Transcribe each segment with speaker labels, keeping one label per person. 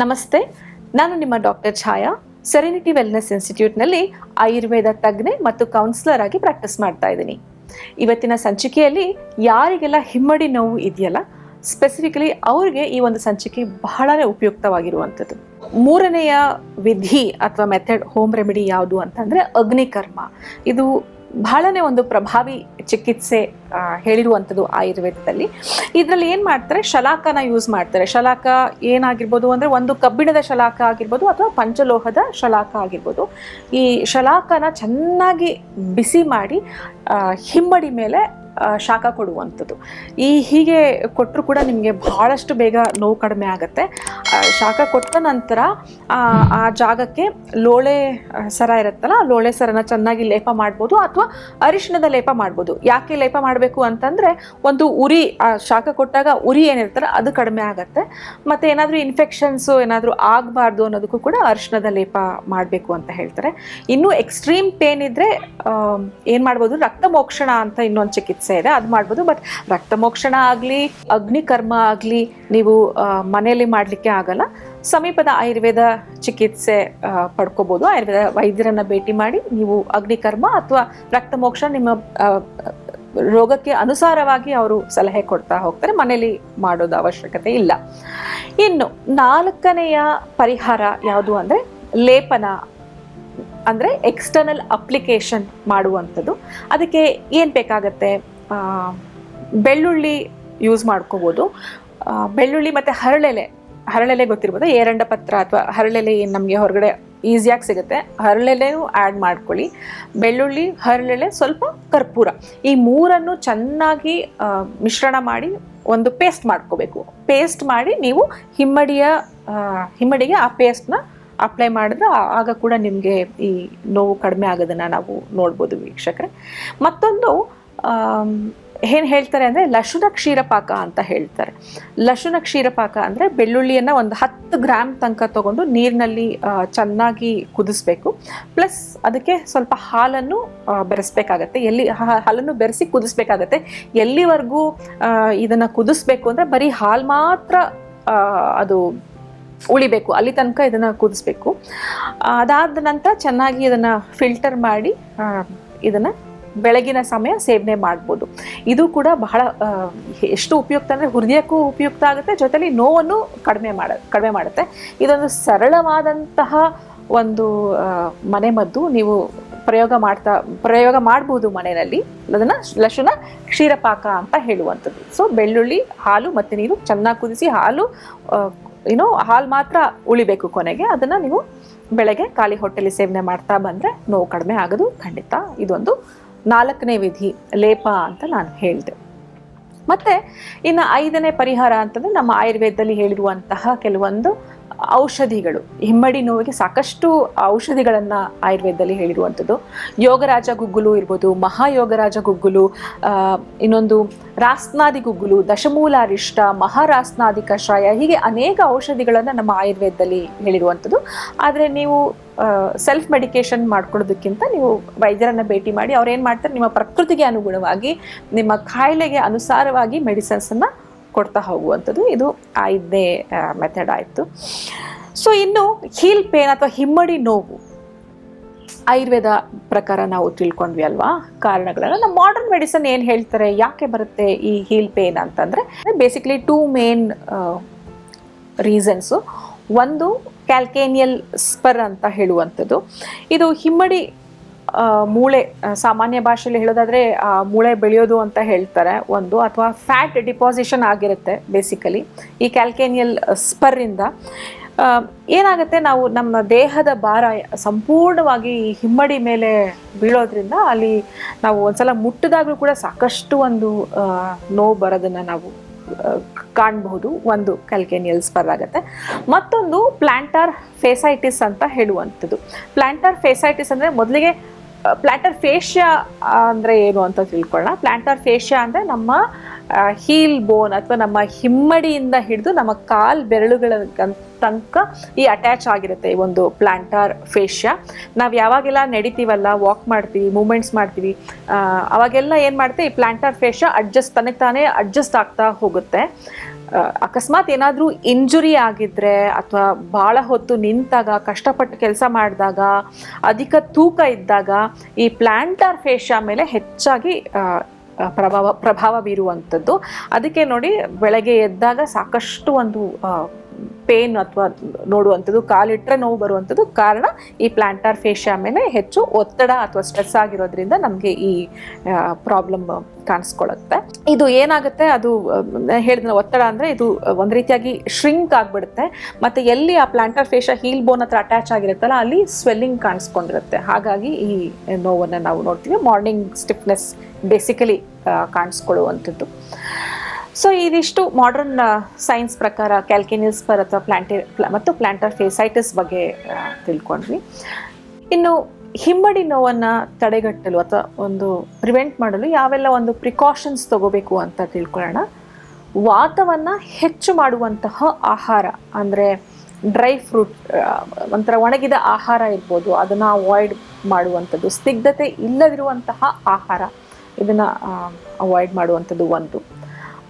Speaker 1: ನಮಸ್ತೆ, ನಾನು ನಿಮ್ಮ ಡಾಕ್ಟರ್ ಛಾಯಾ ಸೆರೆನಿಟಿ ವೆಲ್ನೆಸ್ ಇನ್ಸ್ಟಿಟ್ಯೂಟ್ನಲ್ಲಿ ಆಯುರ್ವೇದ ತಜ್ಞೆ ಮತ್ತು ಕೌನ್ಸಿಲರ್ ಆಗಿ ಪ್ರಾಕ್ಟೀಸ್ ಮಾಡ್ತಾ ಇದ್ದೀನಿ. ಇವತ್ತಿನ ಸಂಚಿಕೆಯಲ್ಲಿ ಯಾರಿಗೆಲ್ಲ ಹಿಮ್ಮಡಿ ನೋವು ಇದೆಯಲ್ಲ ಸ್ಪೆಸಿಫಿಕಲಿ ಅವ್ರಿಗೆ ಈ ಒಂದು ಸಂಚಿಕೆ ಬಹಳನೇ ಉಪಯುಕ್ತವಾಗಿರುವಂಥದ್ದು. ಮೂರನೆಯ ವಿಧಿ ಅಥವಾ ಮೆಥಡ್ ಹೋಮ್ ರೆಮಿಡಿ ಯಾವುದು ಅಂತಂದರೆ ಅಗ್ನಿಕರ್ಮ. ಇದು ಬಹಳನೇ ಒಂದು ಪ್ರಭಾವಿ ಚಿಕಿತ್ಸೆ ಹೇಳಿರುವಂಥದ್ದು ಆಯುರ್ವೇದದಲ್ಲಿ. ಇದರಲ್ಲಿ ಏನು ಮಾಡ್ತಾರೆ? ಶಲಾಕನ ಯೂಸ್ ಮಾಡ್ತಾರೆ. ಶಲಾಕ ಏನಾಗಿರ್ಬೋದು ಅಂದರೆ ಒಂದು ಕಬ್ಬಿಣದ ಶಲಾಕ ಆಗಿರ್ಬೋದು ಅಥವಾ ಪಂಚಲೋಹದ ಶಲಾಕ ಆಗಿರ್ಬೋದು. ಈ ಶಲಾಕನ ಚೆನ್ನಾಗಿ ಬಿಸಿ ಮಾಡಿ ಹಿಮ್ಮಡಿ ಮೇಲೆ ಶಾಖ ಕೊಡುವಂಥದ್ದು. ಈ ಹೀಗೆ ಕೊಟ್ಟರು ಕೂಡ ನಿಮಗೆ ಬಹಳಷ್ಟು ಬೇಗ ನೋವು ಕಡಿಮೆ ಆಗುತ್ತೆ. ಶಾಖ ಕೊಟ್ಟ ನಂತರ, ಆ ಜಾಗಕ್ಕೆ ಲೋಳೆ ಸರ ಇರುತ್ತಲ್ಲ, ಲೋಳೆ ಸರನ ಚೆನ್ನಾಗಿ ಲೇಪ ಮಾಡ್ಬೋದು ಅಥವಾ ಅರಿಶಿಣದ ಲೇಪ ಮಾಡ್ಬೋದು. ಯಾಕೆ ಲೇಪ ಮಾಡಬೇಕು ಅಂತಂದರೆ, ಒಂದು ಉರಿ, ಆ, ಶಾಖ ಕೊಟ್ಟಾಗ ಉರಿ ಏನಿರ್ತಲ್ಲ ಅದು ಕಡಿಮೆ ಆಗುತ್ತೆ. ಮತ್ತು ಏನಾದರೂ ಇನ್ಫೆಕ್ಷನ್ಸು ಏನಾದರೂ ಆಗಬಾರ್ದು ಅನ್ನೋದಕ್ಕೂ ಕೂಡ ಅರಿಶಿಣದ ಲೇಪ ಮಾಡಬೇಕು ಅಂತ ಹೇಳ್ತಾರೆ. ಇನ್ನೂ ಎಕ್ಸ್ಟ್ರೀಮ್ ಪೇನ್ ಇದ್ದರೆ ಏನು ಮಾಡ್ಬೋದು ರಕ್ತ ಮೋಕ್ಷಣ ಅಂತ ಇನ್ನೊಂದು ಚಿಕಿತ್ಸೆ. ಇದೆ, ಅದು ಮಾಡ್ಬೋದು. ಬಟ್ ರಕ್ತಮೋಕ್ಷಣ ಆಗಲಿ, ಅಗ್ನಿಕರ್ಮ ಆಗಲಿ ನೀವು ಮನೆಯಲ್ಲಿ ಮಾಡಲಿಕ್ಕೆ ಆಗಲ್ಲ. ಸಮೀಪದ ಆಯುರ್ವೇದ ಚಿಕಿತ್ಸೆ ಪಡ್ಕೋಬೋದು. ಆಯುರ್ವೇದ ವೈದ್ಯರನ್ನ ಭೇಟಿ ಮಾಡಿ ನೀವು ಅಗ್ನಿಕರ್ಮ ಅಥವಾ ರಕ್ತಮೋಕ್ಷ ನಿಮ್ಮ ರೋಗಕ್ಕೆ ಅನುಸಾರವಾಗಿ ಅವರು ಸಲಹೆ ಕೊಡ್ತಾ ಹೋಗ್ತಾರೆ. ಮನೆಯಲ್ಲಿ ಮಾಡೋದು ಅವಶ್ಯಕತೆ ಇಲ್ಲ. ಇನ್ನು ನಾಲ್ಕನೆಯ ಪರಿಹಾರ ಯಾವುದು ಅಂದರೆ, ಲೇಪನ, ಅಂದರೆ ಎಕ್ಸ್ಟರ್ನಲ್ ಅಪ್ಲಿಕೇಶನ್ ಮಾಡುವಂಥದ್ದು. ಅದಕ್ಕೆ ಏನು ಬೇಕಾಗತ್ತೆ? ಬೆಳ್ಳುಳ್ಳಿ ಯೂಸ್ ಮಾಡ್ಕೋಬೋದು. ಬೆಳ್ಳುಳ್ಳಿ ಮತ್ತು ಹರಳೆಲೆ. ಹರಳೆಲೆ ಗೊತ್ತಿರ್ಬೋದು? ಏರಂಡ ಪತ್ರ ಅಥವಾ ಹರಳೆಲೆ ಏನು ನಮಗೆ ಹೊರಗಡೆ ಈಸಿಯಾಗಿ ಸಿಗುತ್ತೆ. ಹರಳೆಲೆಯೂ ಆ್ಯಡ್ ಮಾಡ್ಕೊಳ್ಳಿ. ಬೆಳ್ಳುಳ್ಳಿ, ಹರಳೆಲೆ, ಸ್ವಲ್ಪ ಕರ್ಪೂರ. ಈ ಮೂರನ್ನು ಚೆನ್ನಾಗಿ ಮಿಶ್ರಣ ಮಾಡಿ ಒಂದು ಪೇಸ್ಟ್ ಮಾಡ್ಕೋಬೇಕು. ಪೇಸ್ಟ್ ಮಾಡಿ ನೀವು ಹಿಮ್ಮಡಿಯ ಹಿಮ್ಮಡಿಗೆ ಆ ಪೇಸ್ಟ್ನ ಅಪ್ಲೈ ಮಾಡಿದ್ರೆ ಆಗ ಕೂಡ ನಿಮಗೆ ಈ ನೋವು ಕಡಿಮೆ ಆಗೋದನ್ನು ನಾವು ನೋಡ್ಬೋದು ವೀಕ್ಷಕರೇ. ಮತ್ತೊಂದು ಏನು ಹೇಳ್ತಾರೆ ಅಂದರೆ ಲಶುನ ಕ್ಷೀರಪಾಕ ಅಂತ ಹೇಳ್ತಾರೆ. ಲಶುನ ಕ್ಷೀರಪಾಕ ಅಂದರೆ ಬೆಳ್ಳುಳ್ಳಿಯನ್ನು ಒಂದು ಹತ್ತು ಗ್ರಾಮ್ ತನಕ ತಗೊಂಡು ನೀರಿನಲ್ಲಿ ಚೆನ್ನಾಗಿ ಕುದಿಸ್ಬೇಕು. ಪ್ಲಸ್ ಅದಕ್ಕೆ ಸ್ವಲ್ಪ ಹಾಲನ್ನು ಬೆರೆಸ್ಬೇಕಾಗತ್ತೆ. ಎಲ್ಲಿ ಹಾಲನ್ನು ಬೆರೆಸಿ ಕುದಿಸ್ಬೇಕಾಗತ್ತೆ. ಎಲ್ಲಿವರೆಗೂ ಇದನ್ನು ಕುದಿಸ್ಬೇಕು ಅಂದರೆ ಬರೀ ಹಾಲು ಮಾತ್ರ ಅದು ಉಳಿಬೇಕು. ಅಲ್ಲಿ ತನಕ ಇದನ್ನು ಕುದಿಸ್ಬೇಕು. ಅದಾದ ನಂತರ ಚೆನ್ನಾಗಿ ಇದನ್ನು ಫಿಲ್ಟರ್ ಮಾಡಿ ಇದನ್ನು ಬೆಳಗಿನ ಸಮಯ ಸೇವನೆ ಮಾಡ್ಬೋದು. ಇದು ಕೂಡ ಬಹಳ ಎಷ್ಟು ಉಪಯುಕ್ತ ಅಂದರೆ ಹೃದಯಕ್ಕೂ ಉಪಯುಕ್ತ ಆಗುತ್ತೆ, ಜೊತೆಲಿ ನೋವನ್ನು ಕಡಿಮೆ ಮಾಡ, ಕಡಿಮೆ ಮಾಡುತ್ತೆ. ಇದೊಂದು ಸರಳವಾದಂತಹ ಒಂದು ಮನೆಮದ್ದು. ನೀವು ಪ್ರಯೋಗ ಮಾಡ್ತಾ, ಪ್ರಯೋಗ ಮಾಡ್ಬೋದು ಮನೆಯಲ್ಲಿ. ಅದನ್ನು ಲಶುನ ಕ್ಷೀರಪಾಕ ಅಂತ ಹೇಳುವಂಥದ್ದು. ಸೊ ಬೆಳ್ಳುಳ್ಳಿ, ಹಾಲು ಮತ್ತು ನೀರು ಚೆನ್ನಾಗಿ ಕುದಿಸಿ ಹಾಲು ಏನೋ ಹಾಲು ಮಾತ್ರ ಉಳಿಬೇಕು ಕೊನೆಗೆ. ಅದನ್ನು ನೀವು ಬೆಳಗ್ಗೆ ಖಾಲಿ ಹೊಟ್ಟೆಲಿ ಸೇವನೆ ಮಾಡ್ತಾ ಬಂದರೆ ನೋವು ಕಡಿಮೆ ಆಗೋದು ಖಂಡಿತ. ಇದೊಂದು ನಾಲ್ಕನೇ ವಿಧಿ ಲೇಪ ಅಂತ ನಾನು ಹೇಳಿದೆ. ಮತ್ತು ಇನ್ನು ಐದನೇ ಪರಿಹಾರ ಅಂತಂದರೆ ನಮ್ಮ ಆಯುರ್ವೇದದಲ್ಲಿ ಹೇಳಿರುವಂತಹ ಕೆಲವೊಂದು ಔಷಧಿಗಳು, ಹಿಮ್ಮಡಿ ನೋವಿಗೆ ಸಾಕಷ್ಟು ಔಷಧಿಗಳನ್ನು ಆಯುರ್ವೇದದಲ್ಲಿ ಹೇಳಿರುವಂಥದ್ದು. ಯೋಗರಾಜ ಗುಗ್ಗುಲು ಇರ್ಬೋದು, ಮಹಾಯೋಗರಾಜ ಗುಗ್ಗುಲು ಇನ್ನೊಂದು ರಾಸ್ನಾದಿ ಗುಗ್ಗುಲು, ದಶಮೂಲಾರಿಷ್ಟ ಮಹಾರಾಸ್ನಾದಿ ಕಷಾಯ ಹೀಗೆ ಅನೇಕ ಔಷಧಿಗಳನ್ನು ನಮ್ಮ ಆಯುರ್ವೇದದಲ್ಲಿ ಹೇಳಿರುವಂಥದ್ದು. ಆದರೆ ನೀವು ಸೆಲ್ಫ್ ಮೆಡಿಕೇಶನ್ ಮಾಡ್ಕೊಳ್ಳೋದಕ್ಕಿಂತ ನೀವು ವೈದ್ಯರನ್ನು ಭೇಟಿ ಮಾಡಿ ಅವ್ರು ಏನು ಮಾಡ್ತಾರೆ, ನಿಮ್ಮ ಪ್ರಕೃತಿಗೆ ಅನುಗುಣವಾಗಿ ನಿಮ್ಮ ಕಾಯಿಲೆಗೆ ಅನುಸಾರವಾಗಿ ಮೆಡಿಸಿನ್ಸನ್ನು ಕೊಡ್ತಾ ಹೋಗುವಂಥದ್ದು. ಇದು ಐದನೇ ಮೆಥಡ್ ಆಯಿತು. ಸೊ ಇನ್ನು ಹೀಲ್ ಪೇನ್ ಅಥವಾ ಹಿಮ್ಮಡಿ ನೋವು. ಆಯುರ್ವೇದ ಪ್ರಕಾರ ನಾವು ತಿಳ್ಕೊಂಡ್ವಿ ಅಲ್ವಾ? ಕಾರಣಗಳನ್ನ. ನಮ್ಮ ಮಾಡರ್ನ್ ಮೆಡಿಸನ್ ಏನು ಹೇಳ್ತಾರೆ? ಯಾಕೆ ಬರುತ್ತೆ ಈ ಹೀಲ್ ಪೇನ್ ಅಂತಂದರೆ ಬೇಸಿಕ್ಲಿ ಟೂ ಮೇನ್ ರೀಸನ್ಸು ಒಂದು ಕ್ಯಾಲ್ಕೇನಿಯಲ್ ಸ್ಪರ್ ಅಂತ ಹೇಳುವಂಥದ್ದು. ಇದು ಹಿಮ್ಮಡಿ ಮೂಳೆ ಸಾಮಾನ್ಯ ಭಾಷೆಯಲ್ಲಿ ಹೇಳೋದಾದರೆ ಮೂಳೆ ಬೆಳೆಯೋದು ಅಂತ ಹೇಳ್ತಾರೆ ಒಂದು, ಅಥವಾ ಫ್ಯಾಟ್ ಡಿಪಾಸಿಷನ್ ಆಗಿರುತ್ತೆ ಬೇಸಿಕಲಿ ಈ ಕ್ಯಾಲ್ಕೇನಿಯಲ್ ಸ್ಪರ್ರಿಂದ ಏನಾಗುತ್ತೆ, ನಾವು ನಮ್ಮ ದೇಹದ ಭಾರ ಸಂಪೂರ್ಣವಾಗಿ ಹಿಮ್ಮಡಿ ಮೇಲೆ ಬೀಳೋದ್ರಿಂದ ಅಲ್ಲಿ ನಾವು ಒಂದ್ಸಲ ಮುಟ್ಟಿದಾಗಲೂ ಕೂಡ ಸಾಕಷ್ಟು ಒಂದು ನೋವು ಬರೋದನ್ನು ನಾವು ಕಾಣಬಹುದು ಒಂದು ಕ್ಯಾಲ್ಕೇನಿಯಲ್ ಸ್ಪರ್ ಆಗುತ್ತೆ. ಮತ್ತೊಂದು ಪ್ಲ್ಯಾಂಟಾರ್ ಫೇಸೈಟಿಸ್ ಅಂತ ಹೇಳುವಂಥದ್ದು. ಪ್ಲ್ಯಾಂಟಾರ್ ಫೇಸೈಟಿಸ್ ಅಂದರೆ ಮೊದಲಿಗೆ ಪ್ಲಾಂಟರ್ ಫೇಶಿಯಾ ಅಂದರೆ ಏನು ಅಂತ ತಿಳ್ಕೊಳ್ಳೋಣ. ಪ್ಲಾಂಟರ್ ಫೇಶಿಯಾ ಅಂದರೆ ನಮ್ಮ ಹೀಲ್ ಬೋನ್ ಅಥವಾ ನಮ್ಮ ಹಿಮ್ಮಡಿಯಿಂದ ಹಿಡಿದು ನಮ್ಮ ಕಾಲ್ ಬೆರಳುಗಳ ತನಕ ಈ ಅಟ್ಯಾಚ್ ಆಗಿರುತ್ತೆ ಈ ಒಂದು ಪ್ಲ್ಯಾಂಟಾರ್ ಫೇಶಿಯಾ ನಾವು ಯಾವಾಗೆಲ್ಲ ನಡಿತೀವಲ್ಲ ವಾಕ್ ಮಾಡ್ತೀವಿ ಮೂಮೆಂಟ್ಸ್ ಮಾಡ್ತೀವಿ ಅವಾಗೆಲ್ಲ ಏನು ಮಾಡುತ್ತೆ ಈ ಪ್ಲ್ಯಾಂಟರ್ ಫೇಶಿಯಾ ಅಡ್ಜಸ್ಟ್ ತನಗೆ ತಾನೇ ಅಡ್ಜಸ್ಟ್ ಆಗ್ತಾ ಹೋಗುತ್ತೆ. ಅಕಸ್ಮಾತ್ ಏನಾದರೂ ಇಂಜುರಿ ಆಗಿದ್ರೆ ಅಥವಾ ಭಾಳ ಹೊತ್ತು ನಿಂತಾಗ, ಕಷ್ಟಪಟ್ಟು ಕೆಲಸ ಮಾಡಿದಾಗ, ಅಧಿಕ ತೂಕ ಇದ್ದಾಗ ಈ ಪ್ಲಾಂಟರ್ ಫೇಶಿಯಾ ಮೇಲೆ ಹೆಚ್ಚಾಗಿ ಪ್ರಭಾವ ಪ್ರಭಾವ ಬೀರುವಂಥದ್ದು. ಅದಕ್ಕೆ ನೋಡಿ, ಬೆಳಗ್ಗೆ ಎದ್ದಾಗ ಸಾಕಷ್ಟು ಒಂದು ಪೇನ್ ಅಥವಾ ನೋಡುವಂಥದ್ದು ಕಾಲಿಟ್ಟರೆ ನೋವು ಬರುವಂಥದ್ದು ಕಾರಣ ಈ ಪ್ಲಾಂಟರ್ ಫೇಶಿಯಾ ಮೇಲೆ ಹೆಚ್ಚು ಒತ್ತಡ ಅಥವಾ ಸ್ಟ್ರೆಸ್ ಆಗಿರೋದ್ರಿಂದ ನಮಗೆ ಈ ಪ್ರಾಬ್ಲಮ್ ಕಾಣಿಸ್ಕೊಳ್ಳುತ್ತೆ. ಇದು ಏನಾಗುತ್ತೆ? ಅದು ಹೇಳಿದ್ರೆ ಒತ್ತಡ ಅಂದರೆ ಇದು ಒಂದು ರೀತಿಯಾಗಿ ಶ್ರಿಂಕ್ ಆಗಿಬಿಡುತ್ತೆ. ಮತ್ತು ಎಲ್ಲಿ ಆ ಪ್ಲಾಂಟರ್ ಫೇಶ ಹೀಲ್ ಬೋನ್ ಹತ್ರ ಅಟ್ಯಾಚ್ ಆಗಿರುತ್ತಲ್ಲ, ಅಲ್ಲಿ ಸ್ವೆಲ್ಲಿಂಗ್ ಕಾಣಿಸ್ಕೊಂಡಿರುತ್ತೆ. ಹಾಗಾಗಿ ಈ ನೋವನ್ನು ನಾವು ನೋಡ್ತೀವಿ. ಮಾರ್ನಿಂಗ್ ಸ್ಟಿಫ್ನೆಸ್ ಬೇಸಿಕಲಿ ಕಾಣಿಸ್ಕೊಳ್ಳುವಂಥದ್ದು. ಸೊ ಇದಿಷ್ಟು ಮಾಡರ್ನ್ ಸೈನ್ಸ್ ಪ್ರಕಾರ ಕ್ಯಾಲ್ಕಿನಿಲ್ಸ್ ಪರ್ ಅಥವಾ ಪ್ಲಾಂಟಿ ಮತ್ತು ಪ್ಲಾಂಟರ್ ಫೇಸೈಟಿಸ್ ಬಗ್ಗೆ ತಿಳ್ಕೊಂಡ್ವಿ. ಇನ್ನು ಹಿಮ್ಮಡಿ ನೋವನ್ನು ತಡೆಗಟ್ಟಲು ಅಥವಾ ಒಂದು ಪ್ರಿವೆಂಟ್ ಮಾಡಲು ಯಾವೆಲ್ಲ ಒಂದು ಪ್ರಿಕಾಷನ್ಸ್ ತಗೋಬೇಕು ಅಂತ ತಿಳ್ಕೊಳ್ಳೋಣ. ವಾತವನ್ನು ಹೆಚ್ಚು ಮಾಡುವಂತಹ ಆಹಾರ, ಅಂದರೆ ಡ್ರೈ ಫ್ರೂಟ್ ಒಂಥರ ಒಣಗಿದ ಆಹಾರ ಇರ್ಬೋದು, ಅದನ್ನು ಅವಾಯ್ಡ್ ಮಾಡುವಂಥದ್ದು. ಸ್ನಿಗ್ಧತೆ ಇಲ್ಲದಿರುವಂತಹ ಆಹಾರ, ಇದನ್ನು ಅವಾಯ್ಡ್ ಮಾಡುವಂಥದ್ದು ಒಂದು.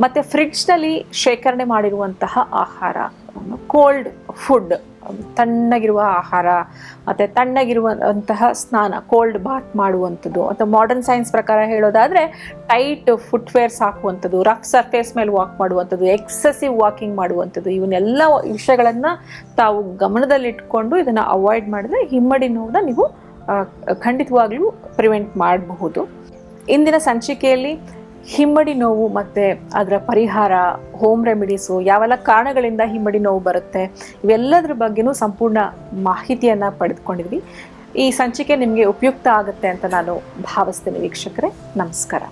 Speaker 1: ಮತ್ತು ಫ್ರಿಡ್ಜ್ನಲ್ಲಿ ಶೇಖರಣೆ ಮಾಡಿರುವಂತಹ ಆಹಾರ ಕೋಲ್ಡ್ ಫುಡ್ ತಣ್ಣಗಿರುವ ಆಹಾರ, ಮತ್ತು ತಣ್ಣಗಿರುವಂತಹ ಸ್ನಾನ ಕೋಲ್ಡ್ ಬಾತ್ ಮಾಡುವಂಥದ್ದು, ಅಥವಾ ಮಾಡರ್ನ್ ಸೈನ್ಸ್ ಪ್ರಕಾರ ಹೇಳೋದಾದರೆ ಟೈಟ್ ಫುಟ್ವೇರ್ಸ್ ಹಾಕುವಂಥದ್ದು ರಫ್ ಸರ್ಫೇಸ್ ಮೇಲೆ ವಾಕ್ ಮಾಡುವಂಥದ್ದು ಎಕ್ಸೆಸಿವ್ ವಾಕಿಂಗ್ ಮಾಡುವಂಥದ್ದು, ಇವನ್ನೆಲ್ಲ ವಿಷಯಗಳನ್ನು ತಾವು ಗಮನದಲ್ಲಿಟ್ಕೊಂಡು ಇದನ್ನು ಅವಾಯ್ಡ್ ಮಾಡಿದ್ರೆ ಹಿಮ್ಮಡಿ ನೋವನ್ನ ನೀವು ಖಂಡಿತವಾಗ್ಲೂ ಪ್ರಿವೆಂಟ್ ಮಾಡಬಹುದು. ಇಂದಿನ ಸಂಚಿಕೆಯಲ್ಲಿ ಹಿಮ್ಮಡಿ ನೋವು ಮತ್ತು ಅದರ ಪರಿಹಾರ ಹೋಮ್ ರೆಮಿಡೀಸು ಯಾವೆಲ್ಲ ಕಾರಣಗಳಿಂದ ಹಿಮ್ಮಡಿ ನೋವು ಬರುತ್ತೆ, ಇವೆಲ್ಲದ್ರ ಬಗ್ಗೆನೂ ಸಂಪೂರ್ಣ ಮಾಹಿತಿಯನ್ನು ಪಡೆದುಕೊಂಡಿದ್ವಿ. ಈ ಸಂಚಿಕೆ ನಿಮಗೆ ಉಪಯುಕ್ತ ಆಗುತ್ತೆ ಅಂತ ನಾನು ಭಾವಿಸ್ತೇನೆ ವೀಕ್ಷಕರೇ. ನಮಸ್ಕಾರ.